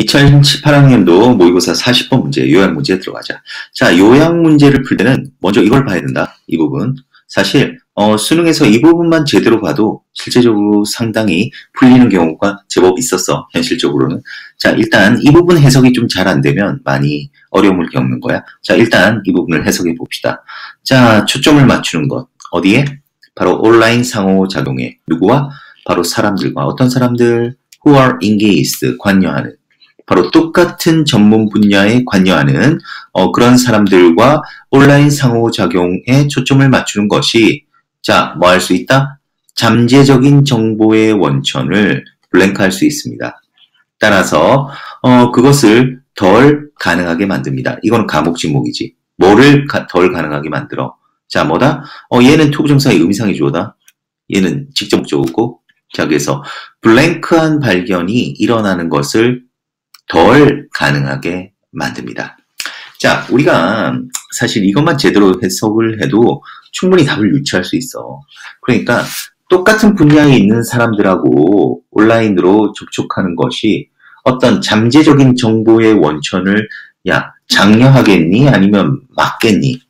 2018학년도 모의고사 40번 문제, 요약 문제 들어가자. 자, 요약 문제를 풀 때는 먼저 이걸 봐야 된다. 이 부분. 사실 어, 수능에서 이 부분만 제대로 봐도 실제적으로 상당히 풀리는 경우가 제법 있었어. 현실적으로는. 자, 일단 이 부분 해석이 좀 잘 안 되면 많이 어려움을 겪는 거야. 자, 일단 이 부분을 해석해 봅시다. 자, 초점을 맞추는 것. 어디에? 바로 온라인 상호작용에. 누구와? 바로 사람들과. 어떤 사람들? who are engaged, 관여하는. 바로 똑같은 전문 분야에 관여하는 어, 그런 사람들과 온라인 상호작용에 초점을 맞추는 것이 자, 뭐 할 수 있다? 잠재적인 정보의 원천을 블랭크할 수 있습니다. 따라서 어, 그것을 덜 가능하게 만듭니다. 이건 과목 지목이지. 뭐를 가, 덜 가능하게 만들어? 자, 뭐다? 어, 얘는 투부정사의 의미상의 주어다. 얘는 직접 목적어고. 자, 그래서 블랭크한 발견이 일어나는 것을 덜 가능하게 만듭니다. 자, 우리가 사실 이것만 제대로 해석을 해도 충분히 답을 유추할 수 있어. 그러니까 똑같은 분야에 있는 사람들하고 온라인으로 접촉하는 것이 어떤 잠재적인 정보의 원천을 야, 장려하겠니? 아니면 막겠니?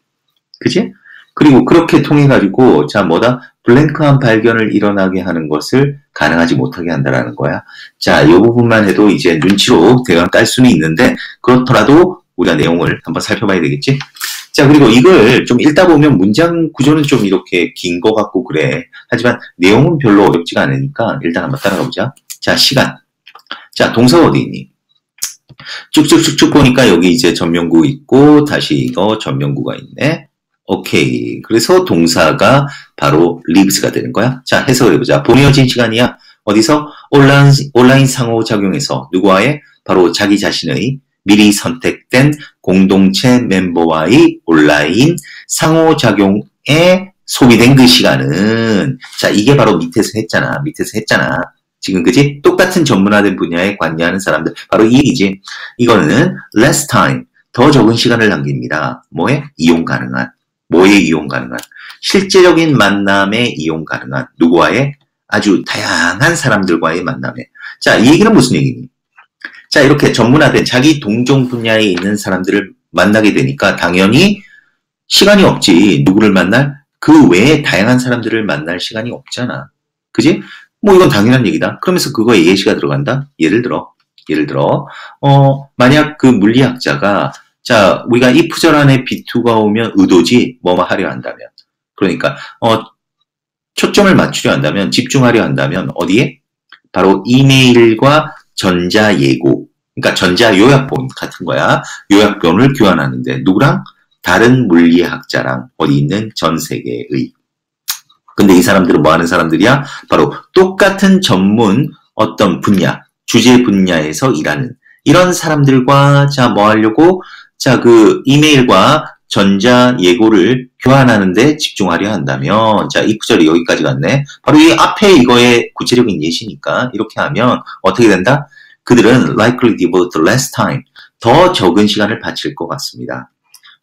그지? 그리고 그렇게 통해 가지고 자 뭐다 블랭크한 발견을 일어나게 하는 것을 가능하지 못하게 한다라는 거야. 자, 이 부분만 해도 이제 눈치로 대강 깔 수는 있는데 그렇더라도 우리가 내용을 한번 살펴봐야 되겠지? 자, 그리고 이걸 좀 읽다 보면 문장 구조는 좀 이렇게 긴 것 같고 그래. 하지만 내용은 별로 어렵지가 않으니까 일단 한번 따라가 보자. 자, 시간. 자, 동사 어디 있니? 쭉쭉쭉쭉 보니까 여기 이제 전명구 있고 다시 이거 전명구가 있네. 오케이. 그래서 동사가 바로 lives가 되는 거야. 자, 해석을 해보자. 보내어진 시간이야. 어디서? 온라인, 온라인 상호작용에서 누구와의? 바로 자기 자신의 미리 선택된 공동체 멤버와의 온라인 상호작용에 소비된 그 시간은 자, 이게 바로 밑에서 했잖아. 밑에서 했잖아. 지금 그지? 똑같은 전문화된 분야에 관여하는 사람들. 바로 이 얘기지. 이거는 less time. 더 적은 시간을 남깁니다. 뭐에? 이용 가능한. 뭐에 이용 가능한? 실제적인 만남에 이용 가능한 누구와의 아주 다양한 사람들과의 만남에. 자, 이 얘기는 무슨 얘기니? 자, 이렇게 전문화된 자기 동종 분야에 있는 사람들을 만나게 되니까 당연히 시간이 없지. 누구를 만날? 그 외에 다양한 사람들을 만날 시간이 없잖아. 그지? 뭐 이건 당연한 얘기다. 그러면서 그거에 예시가 들어간다? 예를 들어, 예를 들어, 어, 만약 그 물리학자가 자, 우리가 이 프절 안에 B2가 오면 의도지, 뭐뭐 하려 한다면. 그러니까, 어, 초점을 맞추려 한다면, 집중하려 한다면, 어디에? 바로 이메일과 전자 예고. 그러니까 전자 요약본 같은 거야. 요약본을 교환하는데, 누구랑? 다른 물리학자랑 어디 있는 전 세계의. 근데 이 사람들은 뭐 하는 사람들이야? 바로 똑같은 전문 어떤 분야, 주제 분야에서 일하는 이런 사람들과 자, 뭐 하려고? 자, 그 이메일과 전자 예고를 교환하는데 집중하려 한다면, 자, 이 구절이 여기까지 갔네. 바로 이 앞에 이거의 구체적인 예시니까 이렇게 하면 어떻게 된다? 그들은 likely devote less time, 더 적은 시간을 바칠 것 같습니다.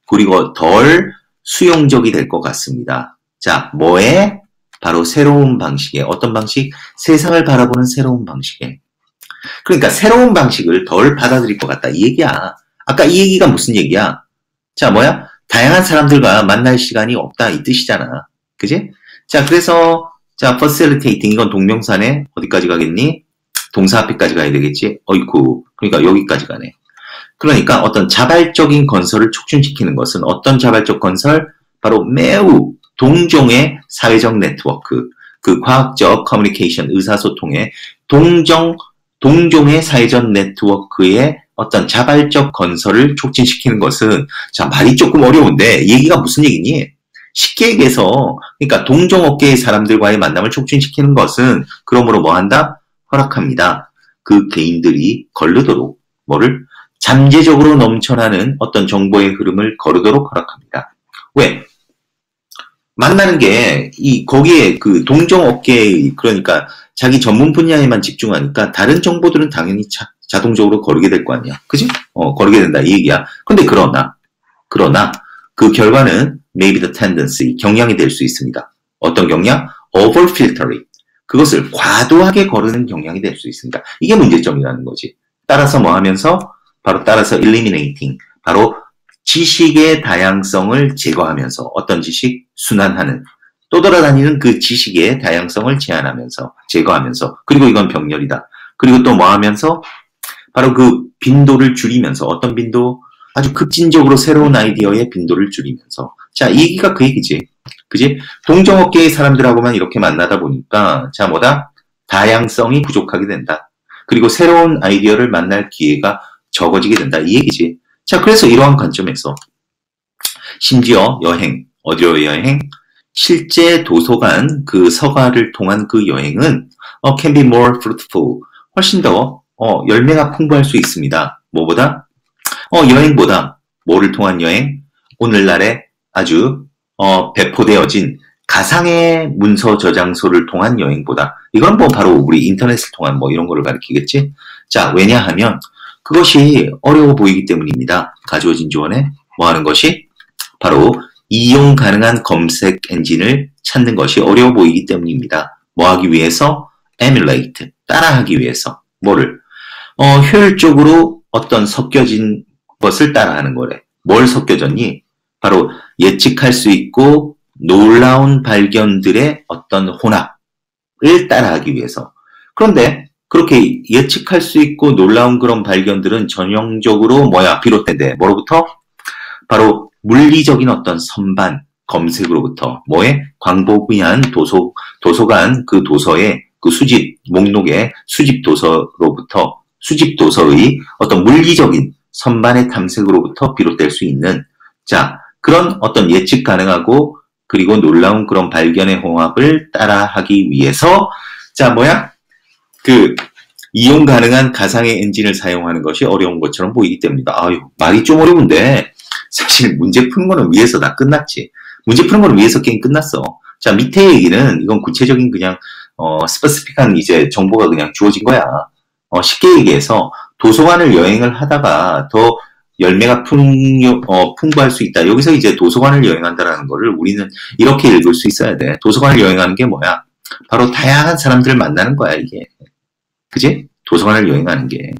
그리고 덜 수용적이 될 것 같습니다. 자, 뭐에? 바로 새로운 방식에 어떤 방식? 세상을 바라보는 새로운 방식에. 그러니까 새로운 방식을 덜 받아들일 것 같다. 이 얘기야. 아까 이 얘기가 무슨 얘기야? 자, 뭐야? 다양한 사람들과 만날 시간이 없다. 이 뜻이잖아. 그지? 자, 그래서, 자, facilitating. 이건 동명사네. 어디까지 가겠니? 동사 앞에까지 가야 되겠지? 어이쿠. 그러니까 여기까지 가네. 그러니까 어떤 자발적인 건설을 촉진시키는 것은 어떤 자발적 건설? 바로 매우 동종의 사회적 네트워크, 그 과학적 커뮤니케이션, 의사소통의 동정, 동종의 사회적 네트워크의 어떤 자발적 건설을 촉진시키는 것은 자 말이 조금 어려운데 얘기가 무슨 얘기니? 쉽게 얘기해서 그러니까 동종업계의 사람들과의 만남을 촉진시키는 것은 그러므로 뭐 한다? 허락합니다. 그 개인들이 걸르도록 뭐를 잠재적으로 넘쳐나는 어떤 정보의 흐름을 거르도록 허락합니다. 왜? 만나는 게 이 거기에 그 동종 업계의 그러니까 자기 전문 분야에만 집중하니까 다른 정보들은 당연히 자, 자동적으로 거르게 될 거 아니야. 그지? 어, 거르게 된다. 이 얘기야. 근데 그러나, 그러나, 그 결과는 maybe the tendency, 경향이 될 수 있습니다. 어떤 경향? over filtering. 그것을 과도하게 거르는 경향이 될 수 있습니다. 이게 문제점이라는 거지. 따라서 뭐 하면서 바로 따라서 eliminating 바로 지식의 다양성을 제거하면서 어떤 지식 순환하는 또 돌아다니는 그 지식의 다양성을 제한하면서 제거하면서 그리고 이건 병렬이다. 그리고 또 뭐 하면서 바로 그 빈도를 줄이면서 어떤 빈도 아주 급진적으로 새로운 아이디어의 빈도를 줄이면서 자, 이 얘기가 그 얘기지. 그지? 동종업계의 사람들하고만 이렇게 만나다 보니까 자, 뭐다? 다양성이 부족하게 된다. 그리고 새로운 아이디어를 만날 기회가 적어지게 된다. 이 얘기지. 자, 그래서 이러한 관점에서 심지어 여행, 어디로 여행? 실제 도서관 그 서가를 통한 그 여행은 어, can be more fruitful. 훨씬 더 어, 열매가 풍부할 수 있습니다. 뭐보다? 어, 여행보다 뭐를 통한 여행? 오늘날의 아주 어, 배포되어진 가상의 문서 저장소를 통한 여행보다 이건 뭐 바로 우리 인터넷을 통한 뭐 이런 거를 가리키겠지? 자, 왜냐하면 그것이 어려워 보이기 때문입니다. 가져오진 조언에 뭐 하는 것이 바로 이용 가능한 검색 엔진을 찾는 것이 어려워 보이기 때문입니다. 뭐 하기 위해서? emulate, 따라하기 위해서. 뭐를? 어, 효율적으로 어떤 섞여진 것을 따라하는 거래. 뭘 섞여졌니? 바로 예측할 수 있고 놀라운 발견들의 어떤 혼합을 따라하기 위해서. 그런데 그렇게 예측할 수 있고 놀라운 그런 발견들은 전형적으로 뭐야 비롯된대. 뭐로부터? 바로 물리적인 어떤 선반 검색으로부터 뭐에 광복이한 도서 도서관 그 도서의 그 수집 목록의 수집 도서로부터 수집 도서의 어떤 물리적인 선반의 탐색으로부터 비롯될 수 있는 자 그런 어떤 예측 가능하고 그리고 놀라운 그런 발견의 홍합을 따라하기 위해서 자 뭐야 그 이용 가능한 가상의 엔진을 사용하는 것이 어려운 것처럼 보이기 때문이다. 아유 말이 좀 어려운데 사실 문제 푸는 거는 위에서 다 끝났지. 문제 푸는 거는 위에서 게임 끝났어. 자 밑에 얘기는 이건 구체적인 그냥 어 스페시픽한 이제 정보가 그냥 주어진 거야. 어, 쉽게 얘기해서 도서관을 여행을 하다가 더 열매가 풍요, 어, 풍부할 수 있다. 여기서 이제 도서관을 여행한다라는 거를 우리는 이렇게 읽을 수 있어야 돼. 도서관을 여행하는 게 뭐야? 바로 다양한 사람들을 만나는 거야, 이게. 그지? 도서관을 여행하는 게.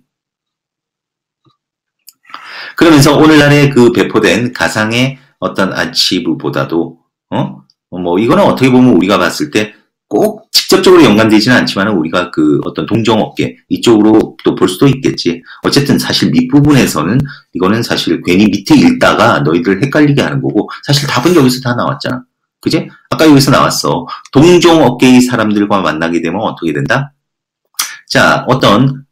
그러면서 오늘날에 그 배포된 가상의 어떤 아치브보다도, 어? 뭐, 이거는 어떻게 보면 우리가 봤을 때 꼭 직접적으로 연관되지는 않지만 우리가 그 어떤 동종업계 이쪽으로 또 볼 수도 있겠지. 어쨌든 사실 밑부분에서는 이거는 사실 괜히 밑에 읽다가 너희들 헷갈리게 하는 거고 사실 답은 여기서 다 나왔잖아. 그지? 아까 여기서 나왔어. 동종업계의 사람들과 만나게 되면 어떻게 된다? 자, 어떤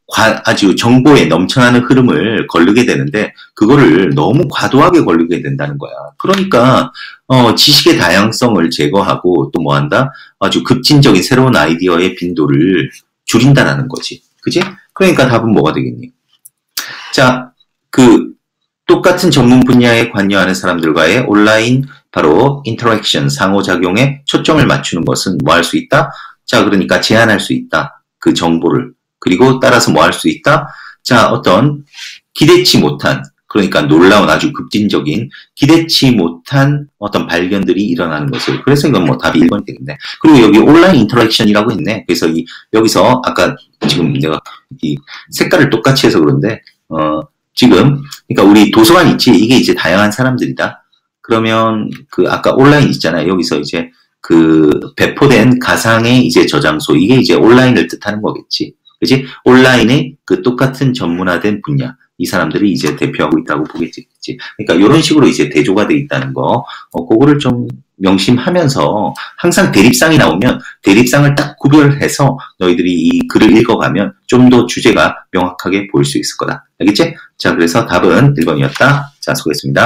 아주 정보에 넘쳐나는 흐름을 걸르게 되는데 그거를 너무 과도하게 걸르게 된다는 거야. 그러니까 어, 지식의 다양성을 제거하고 또 뭐한다? 아주 급진적인 새로운 아이디어의 빈도를 줄인다라는 거지. 그지? 그러니까 답은 뭐가 되겠니? 자, 그 똑같은 전문 분야에 관여하는 사람들과의 온라인 바로 인터랙션 상호작용에 초점을 맞추는 것은 뭐 할 수 있다? 자, 그러니까 제한할 수 있다. 그 정보를 그리고 따라서 뭐 할 수 있다? 자, 어떤 기대치 못한, 그러니까 놀라운 아주 급진적인 기대치 못한 어떤 발견들이 일어나는 것을. 그래서 이건 뭐 답이 1번이 되겠네. 그리고 여기 온라인 인터랙션이라고 했네. 그래서 이, 여기서 아까 지금 내가 이 색깔을 똑같이 해서 그런데, 어, 지금, 그러니까 우리 도서관 있지? 이게 이제 다양한 사람들이다. 그러면 그 아까 온라인 있잖아요. 여기서 이제 그 배포된 가상의 이제 저장소 이게 이제 온라인을 뜻하는 거겠지. 그지? 온라인의 그 똑같은 전문화된 분야. 이 사람들이 이제 대표하고 있다고 보겠지. 그러니까 이런 식으로 이제 대조가 돼 있다는 거, 어, 그거를 좀 명심하면서 항상 대립상이 나오면 대립상을 딱 구별해서 너희들이 이 글을 읽어가면 좀 더 주제가 명확하게 보일 수 있을 거다. 알겠지? 자, 그래서 답은 1번이었다. 자, 수고했습니다.